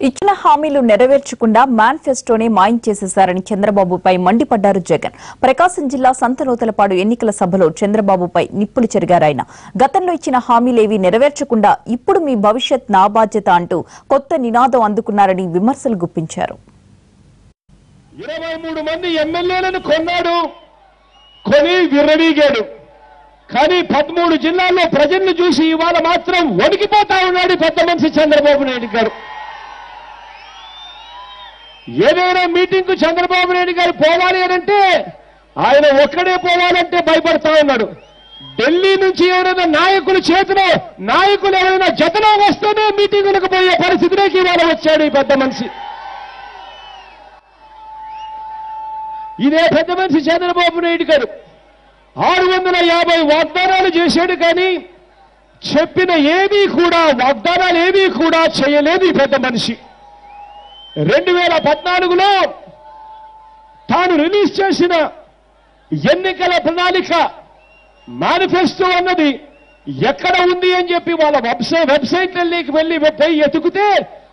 ఇచ్చిన హామీలు నెరవేర్చకుండా మేనిఫెస్టోనే మాయం చేసేశారని చంద్రబాబుపై మండిపడ్డారు జగన్. ప్రకాశం జిల్లా సంతనూతలపాడు ఎన్నికల సభలో చంద్రబాబుపై నిప్పులు చెరిగారాయన గతంలో ఇచ్చిన హామీలేవి నెరవేర్చకుండా ఇప్పుడు మీ భవిష్యత్ నా బాధ్యత అంటూ కొత్త నినాదం అందుకున్నారని విమర్శలు గుప్పించారు. ఇరవై మూడు మంది ఎమ్మెల్యేలను కొన్నాడు. కొని విర్రవీగాడు. కానీ పదమూడు జిల్లాల్లో ప్రజలను చూసి ఇవాళ మాత్రం వణికిపోతా ఉన్నాడు పెద్ద మనిషి చంద్రబాబు నాయుడు గారు. ఏదైనా మీటింగ్కు చంద్రబాబు నాయుడు గారు పోవాలి అనంటే ఆయన ఒక్కడే పోవాలంటే భయపడతా ఉన్నాడు. ఢిల్లీ నుంచి ఎవరైనా నాయకులు చేతిలో నాయకులు ఎవరైనా జతలో వస్తేనే మీటింగులకు పోయే పరిస్థితిలోకి ఇవాళ వచ్చాడు ఈ పెద్ద మనిషి. ఇదే పెద్ద మనిషి చంద్రబాబు నాయుడు గారు. ఆరు వందల యాభై వాగ్దానాలు చేశాడు కానీ చెప్పిన ఏమీ కూడా వాగ్దానాలు ఏమీ కూడా చేయలేదు ఈ పెద్ద మనిషి. రెండు వేల పద్నాలుగులో తాను రిలీజ్ చేసిన ఎన్నికల ప్రణాళిక మేనిఫెస్టో అన్నది ఎక్కడ ఉంది అని చెప్పి వాళ్ళ వెబ్సైట్ వెబ్సైట్లకి వెళ్ళి పోయి ఎతుకుతే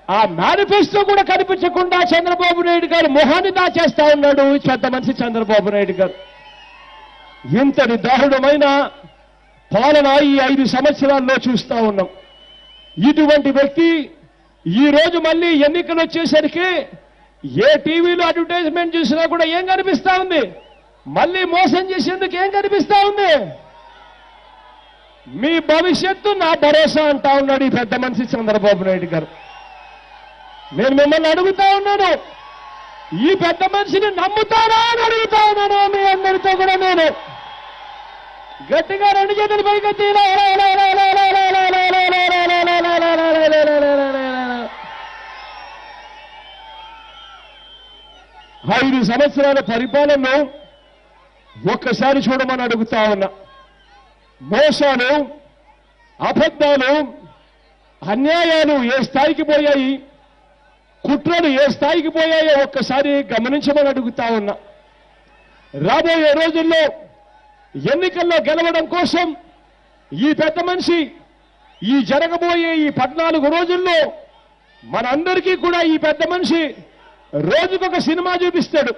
ఆ మేనిఫెస్టో కూడా కనిపించకుండా చంద్రబాబు నాయుడు గారు మొహాన్ని దాచేస్తా ఉన్నాడు పెద్ద మనిషి చంద్రబాబు నాయుడు గారు. ఇంతటి దారుణమైన పాలన ఈ ఐదు సంవత్సరాల్లో చూస్తా ఉన్నాం. ఇటువంటి వ్యక్తి ఈ రోజు మళ్ళీ ఎన్నికలు వచ్చేసరికి ఏ టీవీలో అడ్వర్టైజ్మెంట్ చూసినా కూడా ఏం కనిపిస్తా ఉంది? మళ్ళీ మోసం చేసేందుకు ఏం కనిపిస్తా ఉంది? మీ భవిష్యత్తు నా భరోసా అంటా ఉన్నాడు ఈ పెద్ద మనిషి చంద్రబాబు నాయుడు గారు. నేను మిమ్మల్ని అడుగుతా ఉన్నాను. ఈ పెద్ద మనిషిని నమ్ముతారా అని అడుగుతా ఉన్నాను మీ అందరితో కూడా నేను. గట్టిగా రెండు చేతులు పైకెత్తి ఇలా ఇలా ఇలా ఇలా ఐదు సంవత్సరాల పరిపాలనను ఒక్కసారి చూడమని అడుగుతా ఉన్నా. మోసాలు అబద్ధాలు అన్యాయాలు ఏ స్థాయికి పోయాయి? కుట్రలు ఏ స్థాయికి పోయాయో ఒక్కసారి గమనించమని అడుగుతా ఉన్నా. రాబోయే రోజుల్లో ఎన్నికల్లో గెలవడం కోసం ఈ పెద్ద మనిషి ఈ జరగబోయే ఈ పద్నాలుగు రోజుల్లో మనందరికీ కూడా ఈ పెద్ద మనిషి రోజుకొక సినిమా చూపిస్తాడు.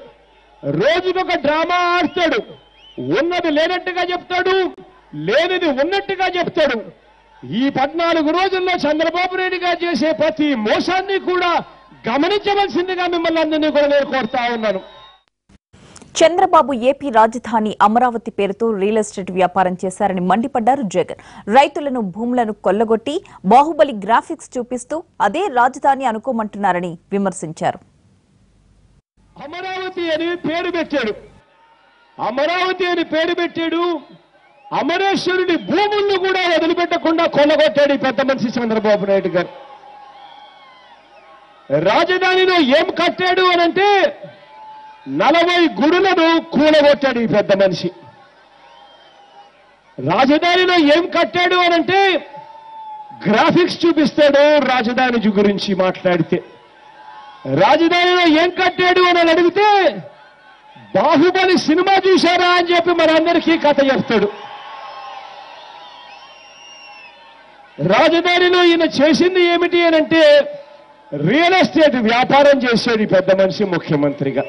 రోజుకొక డ్రామా ఆడతాడు. ఉన్నది లేనట్టుగా చెప్తాడు. లేనిది ఉన్నట్టుగా చెప్తాడు. ఈ పద్నాలుగు రోజుల్లో చంద్రబాబు నాయుడు గారు చేసే ప్రతి మోసాన్ని కూడా గమనించవలసిందిగా మిమ్మల్ని అందరినీ కూడా నేను కోరుతా ఉన్నాను. చంద్రబాబు ఏపీ రాజధాని అమరావతి పేరుతో రియల్ ఎస్టేట్ వ్యాపారం చేశారని మండిపడ్డారు జగన్. రైతులను భూములను కొల్లగొట్టి బాహుబలి గ్రాఫిక్స్ చూపిస్తూ అదే రాజధాని అనుకోమంటున్నారని విమర్శించారు. అమరావతి అని పేరు పెట్టాడు. అమరావతి అని పేరు పెట్టాడు. అమరేశ్వరుడి భూములను కూడా వదిలిపెట్టకుండా కొనగొట్టాడు ఈ పెద్ద మనిషి చంద్రబాబు నాయుడు గారు. రాజధానిలో ఏం కట్టాడు అనంటే నలభై గుడులను కూలగొట్టాడు ఈ పెద్ద మనిషి. రాజధానిలో ఏం కట్టాడు అనంటే గ్రాఫిక్స్ చూపిస్తాడు రాజధాని గురించి మాట్లాడితే. రాజధానిలో ఏం కట్టాడు అని అడిగితే బాహుబలి సినిమా చూశారా అని చెప్పి మనందరికీ కథ చెప్తాడు. రాజధానిలో ఈయన చేసింది ఏమిటి అని అంటే రియల్ ఎస్టేట్ వ్యాపారం చేశాడు పెద్ద మనిషి ముఖ్యమంత్రిగా.